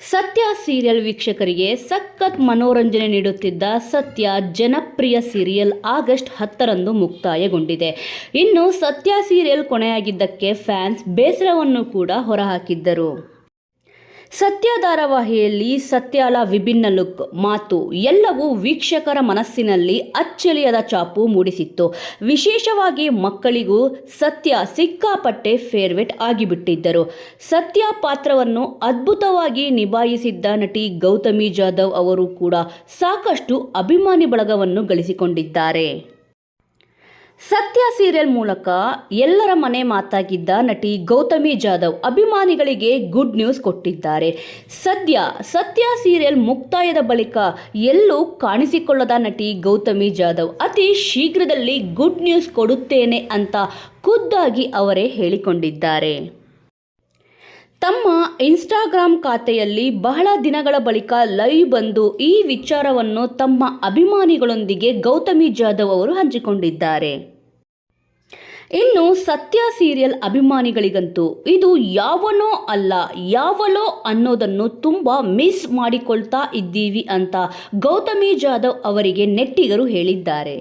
ಸತ್ಯ ಸೀರಿಯಲ್ ವೀಕ್ಷಕರಿಗೆ ಸಖತ್ ಮನೋರಂಜನೆ ನೀಡುತ್ತಿದ್ದ ಸತ್ಯ ಜನಪ್ರಿಯ ಸೀರಿಯಲ್ ಆಗಸ್ಟ್ ಹತ್ತರಂದು ಮುಕ್ತಾಯಗೊಂಡಿದೆ. ಇನ್ನು ಸತ್ಯ ಸೀರಿಯಲ್ ಕೊನೆಯಾಗಿದ್ದಕ್ಕೆ ಫ್ಯಾನ್ಸ್ ಬೇಸರವನ್ನು ಕೂಡ ಹೊರಹಾಕಿದ್ದರು. ಸತ್ಯ ಧಾರಾವಾಹಿಯಲ್ಲಿ ಸತ್ಯಾಲ ವಿಭಿನ್ನ ಲುಕ್, ಮಾತು ಎಲ್ಲವೂ ವೀಕ್ಷಕರ ಮನಸ್ಸಿನಲ್ಲಿ ಅಚ್ಚಳಿಯದ ಚಾಪು ಮೂಡಿಸಿತ್ತು. ವಿಶೇಷವಾಗಿ ಮಕ್ಕಳಿಗೂ ಸತ್ಯ ಸಿಕ್ಕಾಪಟ್ಟೆ ಫೇರ್ವೆಟ್ ಆಗಿಬಿಟ್ಟಿದ್ದರು. ಸತ್ಯ ಪಾತ್ರವನ್ನು ಅದ್ಭುತವಾಗಿ ನಿಭಾಯಿಸಿದ್ದ ನಟಿ ಗೌತಮಿ ಜಾಧವ್ ಅವರು ಕೂಡ ಸಾಕಷ್ಟು ಅಭಿಮಾನಿ ಬಳಗವನ್ನು ಗಳಿಸಿಕೊಂಡಿದ್ದಾರೆ. ಸತ್ಯ ಸೀರಿಯಲ್ ಮೂಲಕ ಎಲ್ಲರ ಮನೆ ಮಾತಾಗಿದ್ದ ನಟಿ ಗೌತಮಿ ಜಾಧವ್ ಅಭಿಮಾನಿಗಳಿಗೆ ಗುಡ್ ನ್ಯೂಸ್ ಕೊಟ್ಟಿದ್ದಾರೆ. ಸದ್ಯ ಸತ್ಯ ಸೀರಿಯಲ್ ಮುಕ್ತಾಯದ ಬಳಿಕ ಎಲ್ಲೂ ಕಾಣಿಸಿಕೊಳ್ಳದ ನಟಿ ಗೌತಮಿ ಜಾಧವ್ ಅತಿ ಶೀಘ್ರದಲ್ಲಿ ಗುಡ್ ನ್ಯೂಸ್ ಕೊಡುತ್ತೇನೆ ಅಂತ ಖುದ್ದಾಗಿ ಅವರೇ ಹೇಳಿಕೊಂಡಿದ್ದಾರೆ. ತಮ್ಮ ಇನ್ಸ್ಟಾಗ್ರಾಮ್ ಖಾತೆಯಲ್ಲಿ ಬಹಳ ದಿನಗಳ ಬಳಿಕ ಲೈವ್ ಬಂದು ಈ ವಿಚಾರವನ್ನು ತಮ್ಮ ಅಭಿಮಾನಿಗಳೊಂದಿಗೆ ಗೌತಮಿ ಜಾಧವ್ ಅವರು ಹಂಚಿಕೊಂಡಿದ್ದಾರೆ. ಇನ್ನು ಸತ್ಯ ಸೀರಿಯಲ್ ಅಭಿಮಾನಿಗಳಿಗಂತೂ ಇದು ಯಾವನೋ ಅಲ್ಲ, ಯಾವಲೋ ಅನ್ನೋದನ್ನು ತುಂಬ ಮಿಸ್ ಮಾಡಿಕೊಳ್ತಾ ಇದ್ದೀವಿ ಅಂತ ಗೌತಮಿ ಜಾಧವ್ ಅವರಿಗೆ ನೆಟ್ಟಿಗರು ಹೇಳಿದ್ದಾರೆ.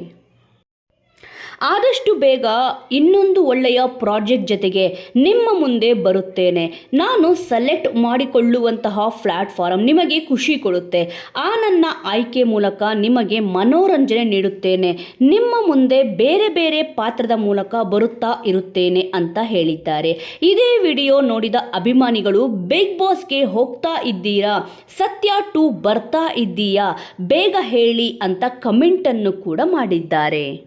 ಆದಷ್ಟು ಬೇಗ ಇನ್ನೊಂದು ಒಳ್ಳೆಯ ಪ್ರಾಜೆಕ್ಟ್ ಜೊತೆಗೆ ನಿಮ್ಮ ಮುಂದೆ ಬರುತ್ತೇನೆ. ನಾನು ಸೆಲೆಕ್ಟ್ ಮಾಡಿಕೊಳ್ಳುವಂತಹ ಪ್ಲಾಟ್ಫಾರ್ಮ್ ನಿಮಗೆ ಖುಷಿ ಕೊಡುತ್ತೆ. ಆ ನನ್ನ ಆಯ್ಕೆ ಮೂಲಕ ನಿಮಗೆ ಮನೋರಂಜನೆ ನೀಡುತ್ತೇನೆ. ನಿಮ್ಮ ಮುಂದೆ ಬೇರೆ ಬೇರೆ ಪಾತ್ರದ ಮೂಲಕ ಬರುತ್ತಾ ಇರುತ್ತೇನೆ ಅಂತ ಹೇಳಿದ್ದಾರೆ. ಇದೇ ವಿಡಿಯೋ ನೋಡಿದ ಅಭಿಮಾನಿಗಳು, ಬಿಗ್ ಬಾಸ್ಗೆ ಹೋಗ್ತಾ ಇದ್ದೀರಾ? ಸತ್ಯ ಟು ಬರ್ತಾ ಇದ್ದೀಯಾ? ಬೇಗ ಹೇಳಿ ಅಂತ ಕಮೆಂಟನ್ನು ಕೂಡ ಮಾಡಿದ್ದಾರೆ.